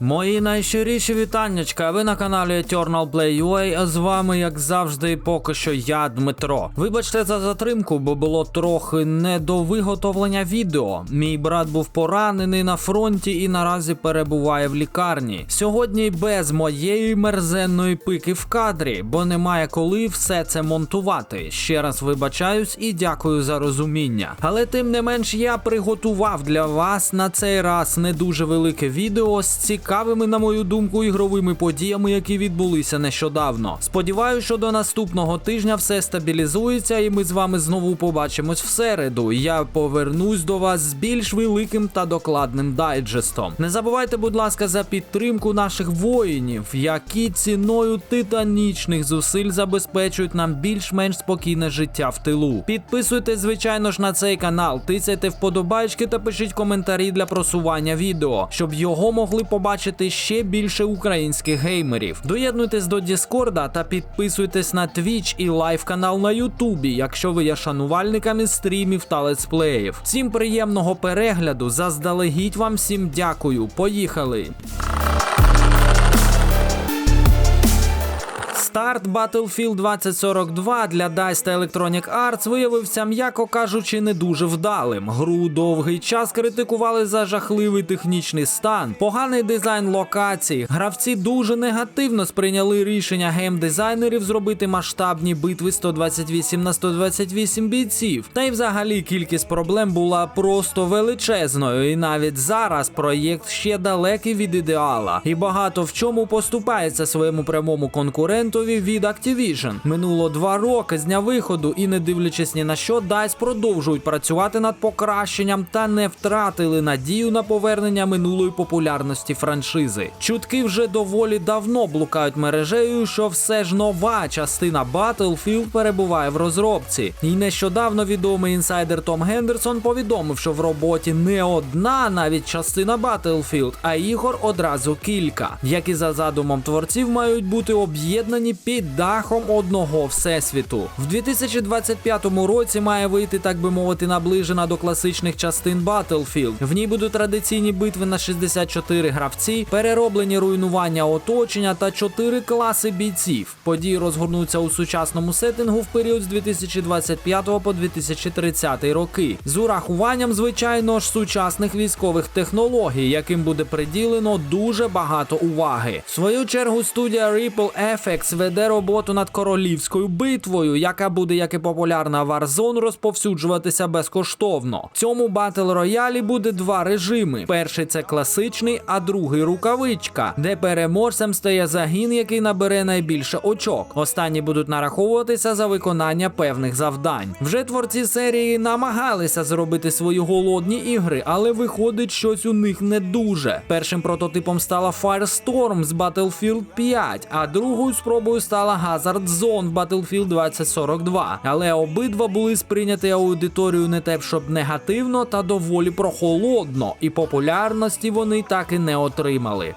Мої найщиріші вітаннячка. Ви на каналі Eternal Play UA, а з вами, як завжди, поки що я, Дмитро. Вибачте за затримку, бо було трохи не до виготовлення відео. Мій брат був поранений на фронті і наразі перебуває в лікарні. Сьогодні без моєї мерзенної пики в кадрі, бо немає коли все це монтувати. Ще раз вибачаюсь і дякую за розуміння. Але тим не менш я приготував для вас на цей раз не дуже велике відео з цікавими, на мою думку, ігровими подіями, які відбулися нещодавно. Сподіваюся, що до наступного тижня все стабілізується, і ми з вами знову побачимось в середу. Я повернусь до вас з більш великим та докладним дайджестом. Не забувайте, будь ласка, за підтримку наших воїнів, які ціною титанічних зусиль забезпечують нам більш-менш спокійне життя в тилу. Підписуйтесь, звичайно ж, на цей канал, тицяйте вподобайки та пишіть коментарі для просування відео, щоб його могли побачити ще більше українських геймерів. Доєднуйтесь до Діскорда та підписуйтесь на Twitch і лайв канал на Ютубі, якщо ви є шанувальниками стрімів та летсплеїв. Всім приємного перегляду, заздалегідь вам всім дякую. Поїхали! Старт Battlefield 2042 для DICE та Electronic Arts виявився, м'яко кажучи, не дуже вдалим. Гру довгий час критикували за жахливий технічний стан, поганий дизайн локацій. Гравці дуже негативно сприйняли рішення геймдизайнерів зробити масштабні битви 128 на 128 бійців. Та й взагалі кількість проблем була просто величезною, і навіть зараз проєкт ще далекий від ідеала, і багато в чому поступається своєму прямому конкурентові від Activision. Минуло два роки з дня виходу, і не дивлячись ні на що, DICE продовжують працювати над покращенням та не втратили надію на повернення минулої популярності франшизи. Чутки вже доволі давно блукають мережею, що все ж нова частина Battlefield перебуває в розробці. І нещодавно відомий інсайдер Том Гендерсон повідомив, що в роботі не одна навіть частина Battlefield, а ігор одразу кілька, які за задумом творців мають бути об'єднані під дахом одного всесвіту. В 2025 році має вийти, так би мовити, наближена до класичних частин Battlefield. В ній будуть традиційні битви на 64 гравці, перероблені руйнування оточення та 4 класи бійців. Події розгорнуться у сучасному сеттингу в період з 2025 по 2030 роки, з урахуванням, звичайно ж, сучасних військових технологій, яким буде приділено дуже багато уваги. В свою чергу студія Ripple FX веде роботу над королівською битвою, яка буде, як і популярна Warzone, розповсюджуватися безкоштовно. В цьому батл роялі буде два режими: перший це класичний, а другий рукавичка, де переможцем стає загін, який набере найбільше очок. Останні будуть нараховуватися за виконання певних завдань. Вже творці серії намагалися зробити свої голодні ігри, але виходить щось у них не дуже. Першим прототипом стала Firestorm з Battlefield 5, а другою спробою стала Hazard Zone Battlefield 2042. Але обидва були сприйняті аудиторією не те, щоб негативно, та доволі прохолодно, і популярності вони так і не отримали.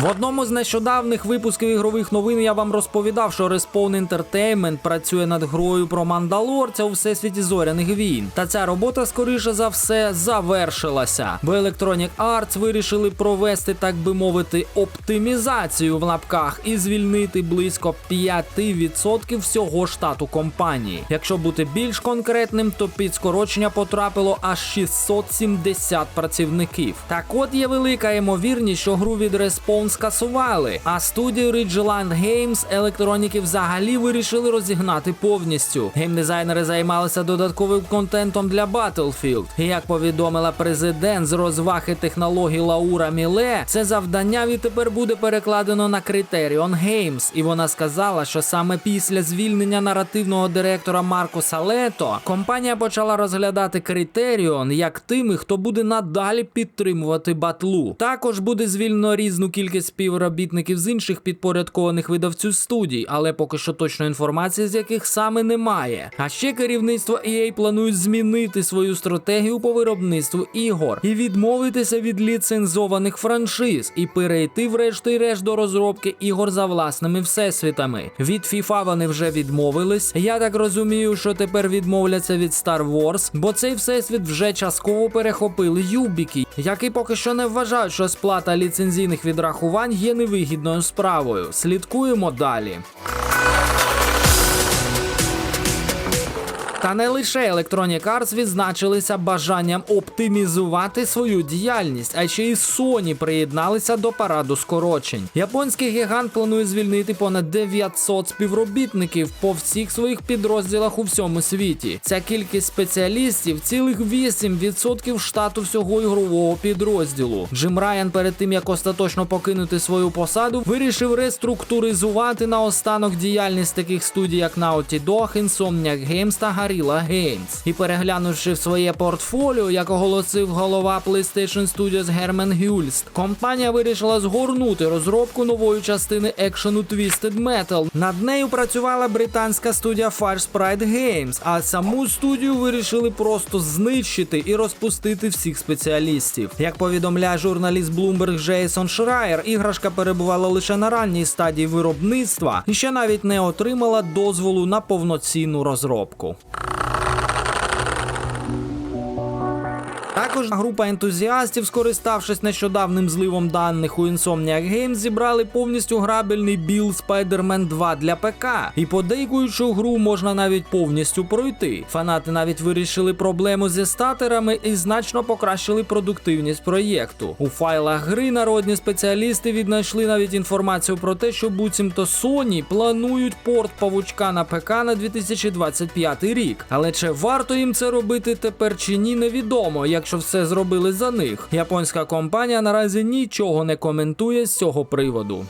В одному з нещодавних випусків ігрових новин я вам розповідав, що Respawn Entertainment працює над грою про мандалорця у всесвіті зоряних війн. Та ця робота, скоріше за все, завершилася. Бо Electronic Arts вирішили провести, так би мовити, оптимізацію в лапках і звільнити близько 5% всього штату компанії. Якщо бути більш конкретним, то під скорочення потрапило аж 670 працівників. Так от є велика ймовірність, що гру від Respawn скасували, а студію Ridgeland Games електроніки взагалі вирішили розігнати повністю. Геймдизайнери займалися додатковим контентом для Battlefield. Як повідомила президент з розваг і технологій Лаура Міле, це завдання відтепер буде перекладено на Criterion Games. І вона сказала, що саме після звільнення наративного директора Марко Салето компанія почала розглядати Criterion як тими, хто буде надалі підтримувати батлу. Також буде звільнено різну кількість кількість співробітників з інших підпорядкованих видавцю студій, але поки що точної інформації, з яких саме немає. А ще керівництво EA планують змінити свою стратегію по виробництву ігор і відмовитися від ліцензованих франшиз і перейти врешті-решт до розробки ігор за власними всесвітами. Від FIFA вони вже відмовились. Я так розумію, що тепер відмовляться від Star Wars, бо цей всесвіт вже частково перехопили юбіки, які поки що не вважають, що сплата ліцензійних відрахувань є невигідною справою. Слідкуємо далі. Та не лише Electronic Arts відзначилися бажанням оптимізувати свою діяльність, а ще й Sony приєдналися до параду скорочень. Японський гігант планує звільнити понад 900 співробітників по всіх своїх підрозділах у всьому світі. Ця кількість спеціалістів цілих 8% штату всього ігрового підрозділу. Джим Райан перед тим як остаточно покинути свою посаду, вирішив реструктуризувати наостанок діяльність таких студій, як Naughty Dog, Insomniac Games та Guerrilla Games. І переглянувши в своє портфоліо, як оголосив голова PlayStation Studios Гермен Гюльст, компанія вирішила згорнути розробку нової частини екшену Twisted Metal. Над нею працювала британська студія Fire Sprite Games, а саму студію вирішили просто знищити і розпустити всіх спеціалістів. Як повідомляє журналіст Bloomberg Джейсон Шрайер, іграшка перебувала лише на ранній стадії виробництва і ще навіть не отримала дозволу на повноцінну розробку. Також група ентузіастів, скориставшись нещодавним зливом даних у Insomniac Games, зібрали повністю грабельний біл Spider-Man 2 для ПК. І подейкуючу гру можна навіть повністю пройти. Фанати навіть вирішили проблему зі статерами і значно покращили продуктивність проєкту. У файлах гри народні спеціалісти віднайшли навіть інформацію про те, що буцімто Sony планують порт павучка на ПК на 2025 рік. Але чи варто їм це робити тепер чи ні, невідомо, якщо все зробили за них. Японська компанія наразі нічого не коментує з цього приводу.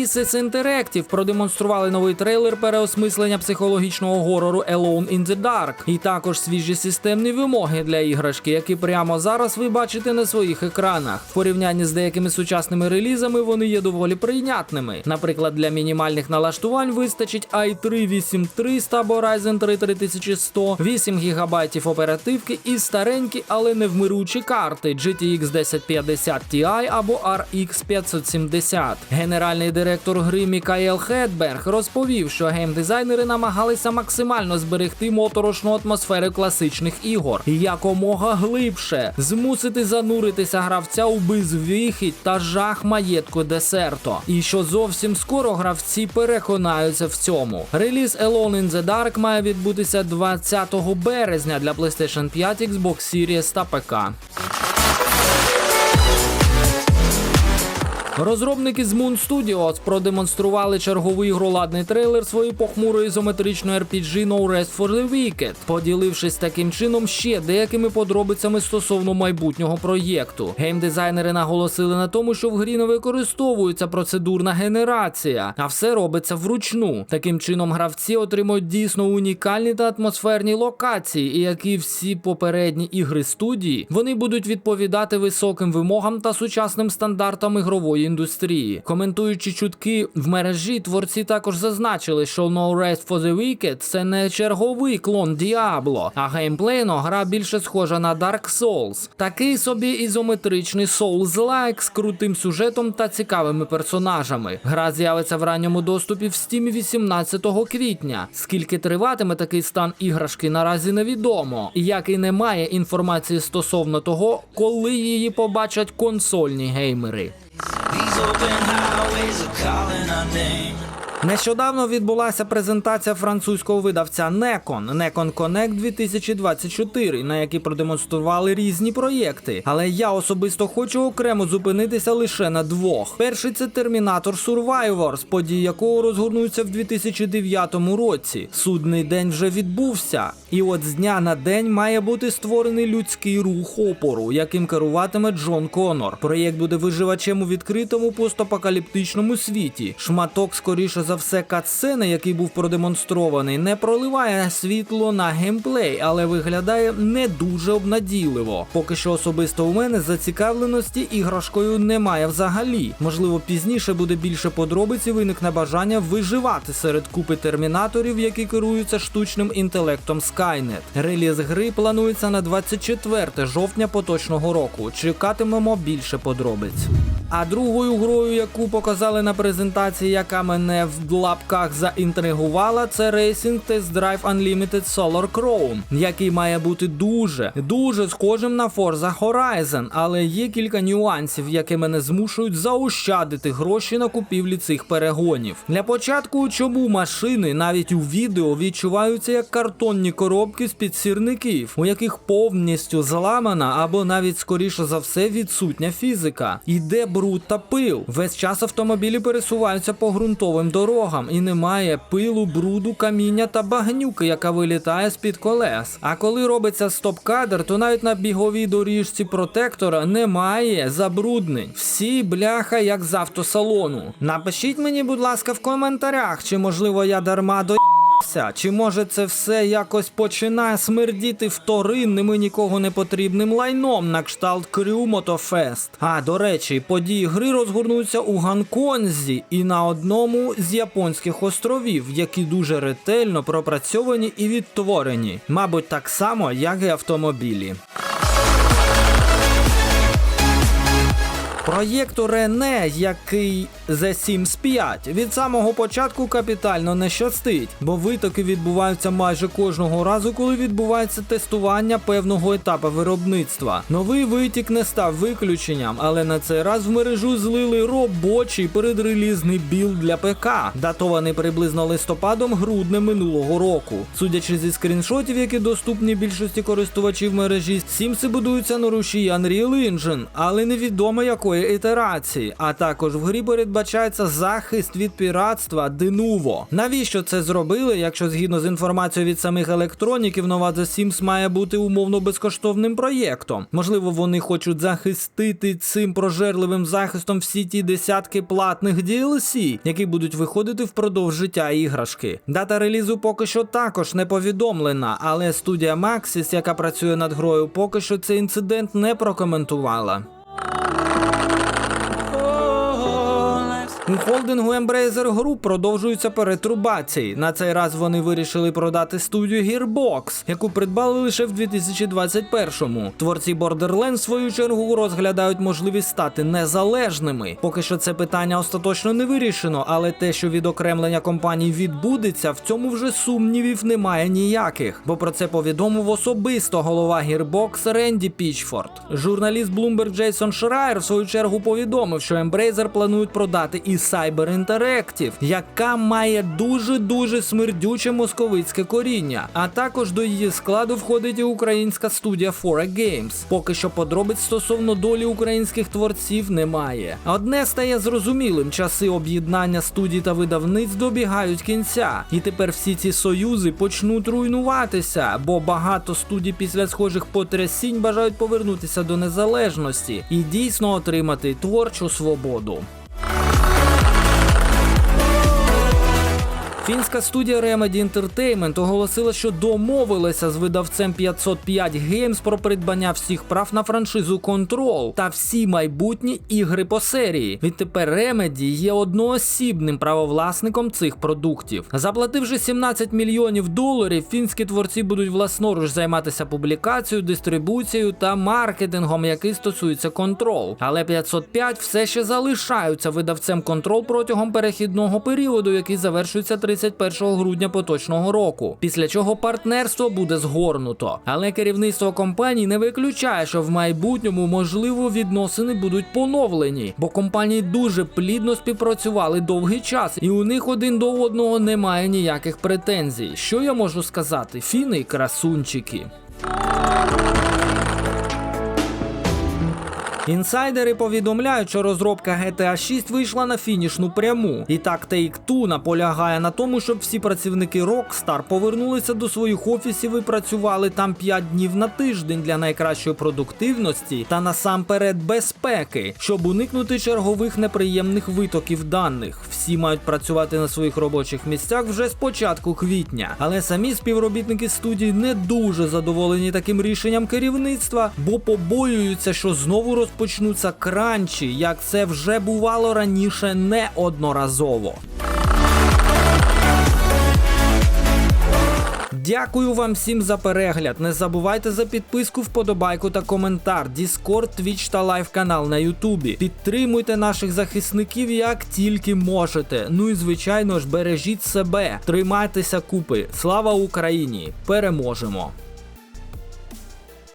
Pieces Interactive продемонстрували новий трейлер переосмислення психологічного горору Alone in the Dark, і також свіжі системні вимоги для іграшки, які прямо зараз ви бачите на своїх екранах. В порівнянні з деякими сучасними релізами вони є доволі прийнятними. Наприклад, для мінімальних налаштувань вистачить i3 8300 або Ryzen 3 3100, 8 ГБ оперативки і старенькі, але невмиручі карти GTX 1050 Ti або RX 570. Генеральний директор гри Мікаел Хедберг розповів, що геймдизайнери намагалися максимально зберегти моторошну атмосферу класичних ігор якомога глибше змусити зануритися гравця у безвихідь та жах маєтку десерто. І що зовсім скоро гравці переконаються в цьому. Реліз Alone in the Dark має відбутися 20 березня для PlayStation 5, Xbox Series та ПК. Розробники з Moon Studios продемонстрували черговий ігроладний трейлер своєї похмурої ізометричної RPG No Rest for the Wicked, поділившись таким чином ще деякими подробицями стосовно майбутнього проєкту. Геймдизайнери наголосили на тому, що в грі не використовується процедурна генерація, а все робиться вручну. Таким чином, гравці отримують дійсно унікальні та атмосферні локації, і як і всі попередні ігри студії, вони будуть відповідати високим вимогам та сучасним стандартам ігрової індустрії. Коментуючи чутки в мережі, творці також зазначили, що No Rest for the Wicked це не черговий клон Діабло, а геймплейно гра більше схожа на Dark Souls. Такий собі ізометричний Souls-like з крутим сюжетом та цікавими персонажами. Гра з'явиться в ранньому доступі в Steam 18 квітня. Скільки триватиме такий стан іграшки, наразі невідомо. Як і немає інформації стосовно того, коли її побачать консольні геймери. These open highways are calling our name. Нещодавно відбулася презентація французького видавця Necon Necon Connect 2024, на якій продемонстрували різні проєкти. Але я особисто хочу окремо зупинитися лише на двох. Перший це Terminator Survivors, події якого розгорнуться в 2009 році. Судний день вже відбувся, і от з дня на день має бути створений людський рух опору, яким керуватиме Джон Конор. Проєкт буде виживачем у відкритому постапокаліптичному світі. Шматок скоріше за все, катсцени, який був продемонстрований, не проливає світло на геймплей, але виглядає не дуже обнадійливо. Поки що особисто у мене зацікавленості іграшкою немає взагалі. Можливо, пізніше буде більше подробиць і виникне бажання виживати серед купи термінаторів, які керуються штучним інтелектом Skynet. Реліз гри планується на 24 жовтня поточного року. Чекатимемо більше подробиць. А другою грою, яку показали на презентації, яка мене в лапках заінтригувала, це Racing Test Drive Unlimited Solar Crown, який має бути дуже, дуже схожим на Forza Horizon, але є кілька нюансів, які мене змушують заощадити гроші на купівлі цих перегонів. Для початку, чому машини навіть у відео відчуваються як картонні коробки з під сірників, у яких повністю зламана або навіть скоріше за все відсутня фізика. Іде бруд та пил. Весь час автомобілі пересуваються по ґрунтовим дорогам і немає пилу, бруду, каміння та багнюки, яка вилітає з-під колес. А коли робиться стоп-кадр, то навіть на біговій доріжці протектора немає забруднень. Всі бляха як з автосалону. Напишіть мені, будь ласка, в коментарях, чи можливо я дарма до. Чи може це все якось починає смердіти вторинним і нікого не потрібним лайном на кшталт Крю Мотофест? А до речі, події гри розгорнуться у Гонконзі і на одному з японських островів, які дуже ретельно пропрацьовані і відтворені, мабуть, так само, як і автомобілі. Проєкту Рене, який The Sims 5, від самого початку капітально не щастить, бо витоки відбуваються майже кожного разу, коли відбувається тестування певного етапу виробництва. Новий витік не став виключенням, але на цей раз в мережу злили робочий передрелізний білд для ПК, датований приблизно листопадом-груднем минулого року. Судячи зі скріншотів, які доступні більшості користувачів мережі, Сімси будуються на рушії Unreal Engine, але невідомо якої ітерації. А також в грі передбачається захист від піратства Denuvo. Навіщо це зробили, якщо згідно з інформацією від самих електроніків, нова The Sims має бути умовно безкоштовним проєктом? Можливо, вони хочуть захистити цим прожерливим захистом всі ті десятки платних DLC, які будуть виходити впродовж життя іграшки. Дата релізу поки що також не повідомлена, але студія Maxis, яка працює над грою, поки що цей інцидент не прокоментувала. У холдингу Embracer Group продовжуються перетрубації. На цей раз вони вирішили продати студію Gearbox, яку придбали лише в 2021-му. Творці Borderlands, в свою чергу, розглядають можливість стати незалежними. Поки що це питання остаточно не вирішено, але те, що відокремлення компаній відбудеться, в цьому вже сумнівів немає ніяких. Бо про це повідомив особисто голова Gearbox Ренді Пічфорд. Журналіст Bloomberg Джейсон Шрайер в свою чергу повідомив, що Embracer планують продати і Cyber Interactive, яка має дуже дуже смердюче московицьке коріння. А також до її складу входить і українська студія Fora Games. Поки що подробиць стосовно долі українських творців немає. Одне стає зрозумілим: часи об'єднання студій та видавниць добігають кінця, і тепер всі ці союзи почнуть руйнуватися, бо багато студій після схожих потрясінь бажають повернутися до незалежності і дійсно отримати творчу свободу. Фінська студія Remedy Entertainment оголосила, що домовилася з видавцем 505 Games про придбання всіх прав на франшизу Control та всі майбутні ігри по серії. Відтепер Remedy є одноосібним правовласником цих продуктів. Заплативши 17 мільйонів доларів, фінські творці будуть власноруч займатися публікацією, дистрибуцією та маркетингом, який стосується Control. Але 505 все ще залишаються видавцем Control протягом перехідного періоду, який завершується 31 грудня поточного року. Після чого партнерство буде згорнуто. Але керівництво компанії не виключає, що в майбутньому можливо відносини будуть поновлені, бо компанії дуже плідно співпрацювали довгий час, і у них один до одного немає ніяких претензій. Що я можу сказати? Фіни красунчики. Інсайдери повідомляють, що розробка GTA 6 вийшла на фінішну пряму. І так Take-Two наполягає на тому, щоб всі працівники Rockstar повернулися до своїх офісів і працювали там 5 днів на тиждень для найкращої продуктивності та насамперед безпеки, щоб уникнути чергових неприємних витоків даних. Всі мають працювати на своїх робочих місцях вже з початку квітня. Але самі співробітники студії не дуже задоволені таким рішенням керівництва, бо побоюються, що знову розпочнуться кранчі, як це вже бувало раніше неодноразово. Дякую вам всім за перегляд. Не забувайте за підписку, вподобайку та коментар. Discord, Twitch та лайв канал на Ютубі. Підтримуйте наших захисників як тільки можете. Ну і звичайно ж бережіть себе, тримайтеся купи. Слава Україні! Переможемо!